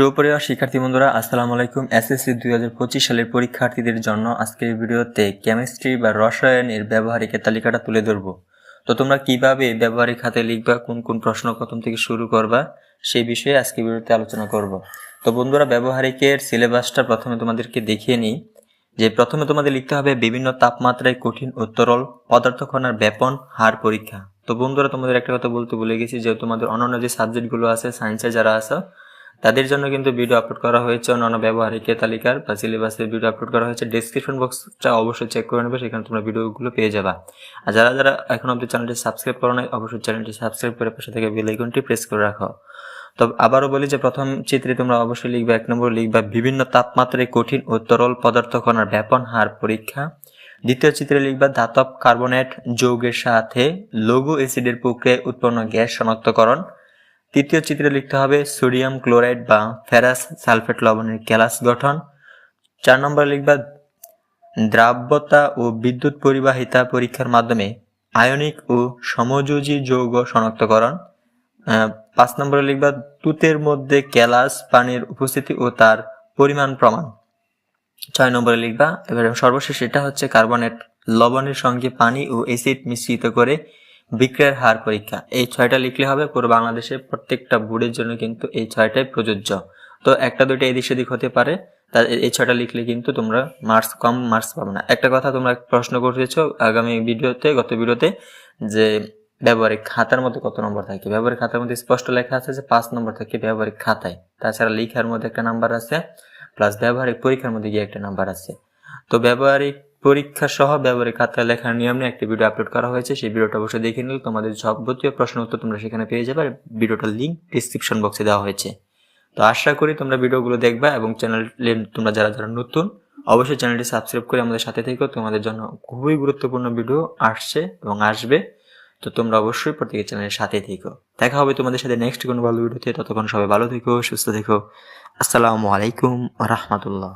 সুপ্রিয় শিক্ষার্থী বন্ধুরা, আসসালামু আলাইকুম। এসএসসি দুই হাজার পঁচিশ সালের পরীক্ষার্থীদের জন্য আজকের ভিডিওতে কেমিস্ট্রি বা রসায়নের ব্যবহারিকের তালিকাটা তুলে ধরবো। তো তোমরা কীভাবে ব্যবহারিক খাতে লিখবা, কোন কোন প্রশ্ন প্রথম থেকে শুরু করবা, সেই বিষয়ে আজকে ভিডিওতে আলোচনা করব। তো বন্ধুরা, ব্যবহারিকের সিলেবাসটা প্রথমে তোমাদেরকে দেখিয়ে নিই। যে প্রথমে তোমাদের লিখতে হবে বিভিন্ন তাপমাত্রায় কঠিন ও তরল পদার্থ কণার ব্যাপন হার পরীক্ষা। তো বন্ধুরা, তোমাদের একটা কথা বলতে ভুলে গেছি যে তোমাদের অন্যান্য যে সাবজেক্টগুলো আছে সায়েন্সে যারা আছে তাদের জন্য কিন্তু ভিডিও আপলোড করা হয়েছে অন্যান্য ব্যবহারিকের তালিকার বা সিলেবাসের ভিডিও আপলোড করা হয়েছে। ডিসক্রিপশন বক্সটা অবশ্যই চেক করে নেবে, সেখানে তোমরা ভিডিওগুলো পেয়ে যাবা। আর যারা যারা এখন অব্দি চ্যানেলটি সাবস্ক্রাইব করো নাই, অবশ্যই চ্যানেলটি সাবস্ক্রাইব করে পাশে থেকে বেল আইকনটি প্রেস করে রাখো। তো আবারও বলি যে প্রথম চিত্রে তোমরা অবশ্যই লিখবে এক নম্বর লিখবা, বিভিন্ন তাপমাত্রায় কঠিন ও তরল পদার্থ কণার ব্যাপন হার পরীক্ষা। দ্বিতীয় চিত্রে লিখবা ধাতব কার্বনেট যৌগের সাথে লঘু অ্যাসিডের প্রক্রিয়ায় উৎপন্ন গ্যাস শনাক্তকরণ। তৃতীয় চিত্রে লিখতে হবে সোডিয়াম ক্লোরাইড বা ফেরাস সালফেট লবণের ক্যালাস গঠন। চার নম্বর লিখবা দ্রাব্যতা ও বিদ্যুৎ পরিবাহিতা পরীক্ষার মাধ্যমে আয়নিক ও সমযোজী যৌগ শনাক্তকরণ। পাঁচ নম্বরে লিখবা তুতের মধ্যে ক্যালাস পানির উপস্থিতি ও তার পরিমাণ প্রমাণ। ছয় নম্বরে লিখবা, এবার সর্বশেষ এটা হচ্ছে কার্বনেট লবণের সঙ্গে পানি ও অ্যাসিড মিশ্রিত করে বিক্রয়ের হার পরীক্ষা। এই ছয়টা লিখলে হবে পুরো বাংলাদেশে প্রত্যেকটা বোর্ডের জন্য কিন্তু এই ছয়টাই প্রযোজ্য। তো একটা, দুইটা এদিক সেদিক হতে পারে। তা এই ছয়টা লিখলে কিন্তু তোমরা মার্কস কম মার্কস পাবে না। একটা কথা তোমরা প্রশ্ন করতেছো আগামী ভিডিওতে, গত ভিডিওতে, যে ব্যবহারিক খাতার মধ্যে কত নম্বর থাকে? ব্যবহারিক খাতার মধ্যে স্পষ্ট লেখা আছে যে পাঁচ নম্বর থাকে ব্যবহারিক খাতায়। তাছাড়া লিখার মধ্যে একটা নাম্বার আছে প্লাস ব্যবহারিক পরীক্ষার মধ্যে গিয়ে একটা নাম্বার আছে। তো ব্যবহারিক পরীক্ষা সহ ব্যবহারিক খাতায় লেখার নিয়ম নিয়ে একটা ভিডিও আপলোড করা হয়েছে। সেই ভিডিওটা অবশ্যই দেখে নিলে তোমাদের যাবতীয় প্রশ্ন উত্তর তোমরা সেখানে পেয়ে যাবে। আর ভিডিওটার লিঙ্ক ডিসক্রিপশন বক্সে দেওয়া হয়েছে। তো আশা করি তোমরা ভিডিওগুলো দেখবা এবং চ্যানেলে তোমরা যারা যারা নতুন, অবশ্যই চ্যানেলটি সাবস্ক্রাইব করে আমাদের সাথে থেকো। তোমাদের জন্য খুবই গুরুত্বপূর্ণ ভিডিও আসছে এবং আসবে। তো তোমরা অবশ্যই প্রত্যেকের চ্যানেলের সাথে থেকো। দেখা হবে তোমাদের সাথে নেক্সট কোনো ভালো ভিডিওতে ততক্ষণ সবাই ভালো থেকো, সুস্থ থেকো। আসসালামু আলাইকুম রহমতুল্লাহ।